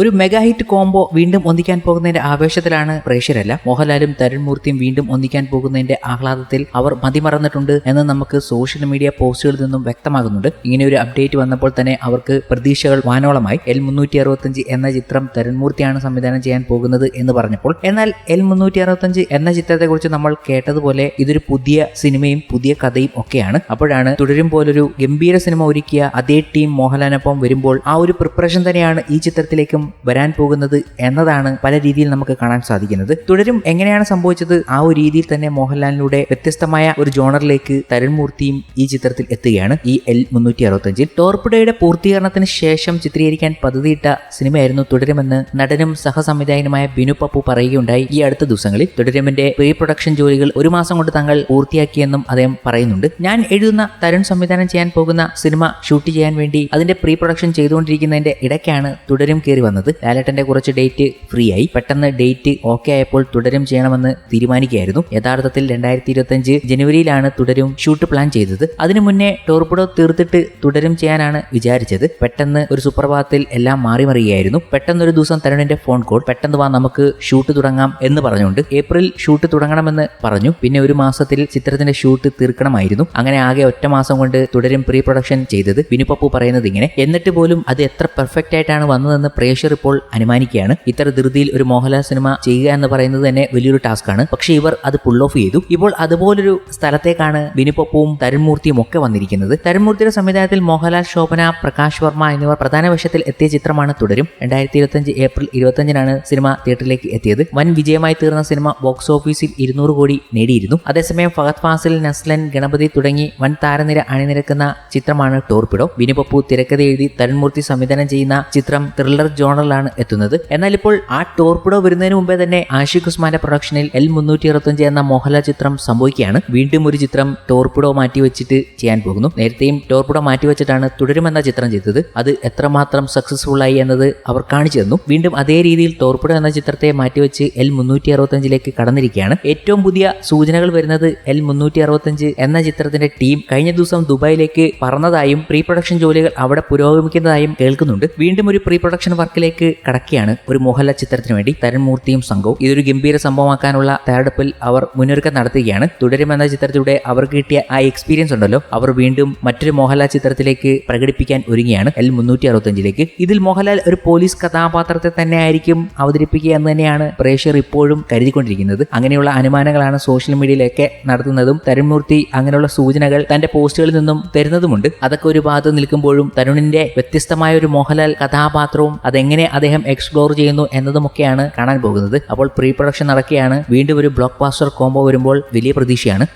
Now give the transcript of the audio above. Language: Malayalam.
ഒരു മെഗാ ഹിറ്റ് കോംബോ വീണ്ടും ഒന്നിക്കാൻ പോകുന്നതിന്റെ ആവേശത്തിലാണ് പ്രേക്ഷകരെല്ലാം. മോഹൻലാലും തരുൺ മൂർത്തിയും വീണ്ടും ഒന്നിക്കാൻ പോകുന്നതിന്റെ ആഹ്ലാദത്തിൽ അവർ മതിമറന്നിട്ടുണ്ട് എന്ന് നമുക്ക് സോഷ്യൽ മീഡിയ പോസ്റ്റുകളിൽ നിന്നും വ്യക്തമാകുന്നുണ്ട്. ഇങ്ങനെ ഒരു അപ്ഡേറ്റ് വന്നപ്പോൾ തന്നെ അവർക്ക് പ്രതീക്ഷകൾ വാനോളമായി. എൽ മുന്നൂറ്റി അറുപത്തഞ്ച് എന്ന ചിത്രം തരുൺമൂർത്തിയാണ് സംവിധാനം ചെയ്യാൻ പോകുന്നത് എന്ന് പറഞ്ഞപ്പോൾ എന്നാൽ എൽ മുന്നൂറ്റി അറുപത്തഞ്ച് എന്ന ചിത്രത്തെക്കുറിച്ച് നമ്മൾ കേട്ടതുപോലെ ഇതൊരു പുതിയ സിനിമയും പുതിയ കഥയും ഒക്കെയാണ്. അപ്പോഴാണ് തുടരും പോലൊരു ഗംഭീര സിനിമ ഒരുക്കിയ അതേ ടീം മോഹൻലാലിനൊപ്പം വരുമ്പോൾ ആ ഒരു പ്രിപ്പറേഷൻ തന്നെയാണ് ഈ ചിത്രത്തിലേക്കും വരാൻ പോകുന്നത് എന്നതാണ് പല രീതിയിൽ നമുക്ക് കാണാൻ സാധിക്കുന്നത്. തുടരും എങ്ങനെയാണ് സംഭവിച്ചത്? ആ ഒരു രീതിയിൽ തന്നെ മോഹൻലാലിലൂടെ വ്യത്യസ്തമായ ഒരു ജോണറിലേക്ക് തരുൺമൂർത്തിയും ഈ ചിത്രത്തിൽ എത്തുകയാണ്. ഈ എൽ മുന്നൂറ്റി അറുപത്തഞ്ചിൽ ടോർപിഡോയുടെ പൂർത്തീകരണത്തിന് ശേഷം ചിത്രീകരിക്കാൻ പദ്ധതിയിട്ട സിനിമയായിരുന്നു തുടരുമെന്ന് നടനും സഹസംവിധായകനുമായ ബിനു പപ്പു പറയുകയുണ്ടായി ഈ അടുത്ത ദിവസങ്ങളിൽ. തുടരുമിന്റെ പ്രീ പ്രൊഡക്ഷൻ ജോലികൾ ഒരു മാസം കൊണ്ട് തങ്ങൾ പൂർത്തിയാക്കിയെന്നും അദ്ദേഹം പറയുന്നുണ്ട്. ഞാൻ എഴുതുന്ന തരുൺ സംവിധാനം ചെയ്യാൻ പോകുന്ന സിനിമ ഷൂട്ട് ചെയ്യാൻ വേണ്ടി അതിന്റെ പ്രീ പ്രൊഡക്ഷൻ ചെയ്തുകൊണ്ടിരിക്കുന്നതിന്റെ ഇടയ്ക്കാണ് തുടരും കയറി വന്നത്. ലാലേട്ടന്റെ കുറച്ച് ഡേറ്റ് ഫ്രീ ആയി പെട്ടെന്ന് ഡേറ്റ് ഓക്കെ ആയപ്പോൾ തുടരും ചെയ്യണമെന്ന് തീരുമാനിക്കുകയായിരുന്നു. യഥാർത്ഥത്തിൽ രണ്ടായിരത്തി ഇരുപത്തഞ്ച് ജനുവരിയിലാണ് തുടരും ഷൂട്ട് പ്ലാൻ ചെയ്തത്. അതിനു മുന്നേ ടോർപിഡോ തീർത്തിട്ട് തുടരും ചെയ്യാനാണ് വിചാരിച്ചത്. പെട്ടെന്ന് ഒരു സുപ്രഭാതത്തിൽ എല്ലാം മാറി മറിയുകയായിരുന്നു. പെട്ടെന്ന് ഒരു ദിവസം തരുണിന്റെ ഫോൺ കോൾ പെട്ടെന്ന് വാ നമുക്ക് ഷൂട്ട് തുടങ്ങാം എന്ന് പറഞ്ഞുകൊണ്ട് ഏപ്രിൽ ഷൂട്ട് തുടങ്ങണമെന്ന് പറഞ്ഞു. പിന്നെ ഒരു മാസത്തിൽ ചിത്രത്തിന്റെ ഷൂട്ട് തീർക്കണമായിരുന്നു. അങ്ങനെ ആകെ ഒറ്റ മാസം കൊണ്ട് തുടരും പ്രീ പ്രൊഡക്ഷൻ ചെയ്തത് വിനുപപ്പു പറയുന്നത് ഇങ്ങനെ. എന്നിട്ട് പോലും അത് എത്ര പെർഫെക്റ്റ് ആയിട്ടാണ് വന്നതെന്ന് പ്രേക്ഷകർ ഇപ്പോൾ അനുമാനിക്കുകയാണ്. ഇത്ര ധൃതിയിൽ ഒരു മോഹൻലാൽ സിനിമ ചെയ്യുക എന്ന് പറയുന്നത് തന്നെ വലിയൊരു ടാസ്ക് ആണ്. പക്ഷെ ഇവർ അത് പുൾ ഓഫ് ചെയ്തു. ഇപ്പോൾ അതുപോലൊരു സ്ഥലത്തേക്കാണ് വിനുപപ്പുവും തരുൺമൂർത്തിയും ഒക്കെ വന്നിരിക്കുന്നത്. തരുൺമൂർത്തിയുടെ സംവിധാനത്തിൽ മോഹൻലാൽ ശോഭന പ്രകാശ് വർമ്മ എന്നിവർ പ്രധാന വേഷത്തിൽ എത്തിയ ചിത്രമാണ് തുടരും. രണ്ടായിരത്തി ഇരുപത്തഞ്ച് ഏപ്രിൽ ഇരുപത്തഞ്ചിനാണ് സിനിമ തിയേറ്ററിലേക്ക് എത്തിയത്. വൻ വിജയമായി തീർന്ന സിനിമ ബോക്സ് ഓഫീസിൽ ഇരുന്നൂറ് കോടി നേടിയിരുന്നു. അതേസമയം ഫഹദ് ഫാസിൽ നസ്ലൻ ഗണപതി തുടങ്ങി വൻ താരനിര അണിനിരക്കുന്ന ചിത്രമാണ് ടോർപിഡോ. വിനുപപ്പു തിരക്കഥ എഴുതി തരുൺമൂർത്തി സംവിധാനം ചെയ്യുന്ന ചിത്രം ത്രില്ലർ ജോണറിലാണ് എത്തുന്നത്. എന്നാൽ ഇപ്പോൾ ആ ടോർപിഡോ വരുന്നതിന് മുമ്പേ തന്നെ ആഷിഖ് ഉസ്മാന്റെ പ്രൊഡക്ഷനിൽ എൽ മുന്നൂറ്റി അറുപത്തഞ്ച് എന്ന മോഹൻലാൽ ചിത്രം സംഭവിക്കുകയാണ്. വീണ്ടും ഒരു ചിത്രം ടോർപിഡോ മാറ്റി വെച്ചിട്ട് ചെയ്യാൻ പോകുന്നു. നേരത്തെയും ടോർപിഡോ മാറ്റി വെച്ചിട്ടാണ് തുടരുമെന്ന ചിത്രം ചെയ്തത്. അത് എത്രമാത്രം സക്സസ്ഫുൾ ആയി എന്നത് അവർ കാണിച്ചു തന്നു. വീണ്ടും അതേ രീതിയിൽ ടോർപിഡോ എന്ന ചിത്രത്തെ മാറ്റിവെച്ച് എൽ മുന്നൂറ്റി അറുപത്തഞ്ചിലേക്ക് കടന്നിരിക്കുകയാണ്. ഏറ്റവും പുതിയ സൂചനകൾ വരുന്നത് എൽ മുന്നൂറ്റി അറുപത്തഞ്ച് എന്ന ചിത്രത്തിന്റെ ടീം കഴിഞ്ഞ ദിവസം ദുബായിലേക്ക് പറന്നതായും പ്രീ പ്രൊഡക്ഷൻ ജോലികൾ അവിടെ പുരോഗമിക്കുന്നതായും കേൾക്കുന്നുണ്ട്. വീണ്ടും ഒരു പ്രീ പ്രൊഡക്ഷൻ വർക്കിലേക്ക് കടക്കുകയാണ് ഒരു മോഹൻലാൽ ചിത്രത്തിന് വേണ്ടി തരുൺമൂർത്തിയും സംഘവും ഇതൊരു ഗംഭീര സംഭവമാക്കാനുള്ള തയ്യാറെടുപ്പിൽ അവർ മുന്നൊരുക്കം നടത്തുകയാണ്. തുടരുമെന്ന ചിത്രത്തിലൂടെ അവർക്ക് കിട്ടിയ ആ എക്സ്പീരിയൻസ് ഉണ്ടല്ലോ. അവർ വീണ്ടും മറ്റൊരു മോഹൻലാൽ ചിത്രത്തിലേക്ക് പ്രകടിപ്പിക്കാൻ ഒരുങ്ങിയാണ് എൽ മുന്നൂറ്റി അറുപത്തഞ്ചിലേക്ക് ഇതിൽ മോഹൻലാൽ ഒരു പോലീസ് കഥാപാത്രത്തെ തന്നെ ആയിരിക്കും അവതരിപ്പിക്കുക എന്ന് തന്നെയാണ് പ്രേക്ഷകർ ഇപ്പോഴും കരുതിക്കൊണ്ടിരിക്കുന്നത്. അങ്ങനെയുള്ള അനുമാനങ്ങളാണ് സോഷ്യൽ മീഡിയയിലൊക്കെ നടത്തുന്നതും തരുൺമൂർത്തി അങ്ങനെയുള്ള സൂചനകൾ തന്റെ പോസ്റ്റുകളിൽ നിന്നും തരുന്നതുമുണ്ട്. അതൊക്കെ ഒരു ഭാഗത്ത് നിൽക്കുമ്പോഴും തരുണിന്റെ വ്യത്യസ്തമായ ഒരു മോഹൻലാൽ കഥാപാത്രവും അതെങ്ങനെ അദ്ദേഹം എക്സ്പ്ലോർ ചെയ്യുന്നു എന്നതുമൊക്കെയാണ് കാണാൻ പോകുന്നത്. അപ്പോൾ പ്രീ പ്രൊഡക്ഷൻ നടക്കുകയാണ്. വീണ്ടും ഒരു ബ്ലോക്ക് ബാസ്റ്റർ കോംബോ വരുമ്പോൾ വലിയ പ്രതീക്ഷയാണ്.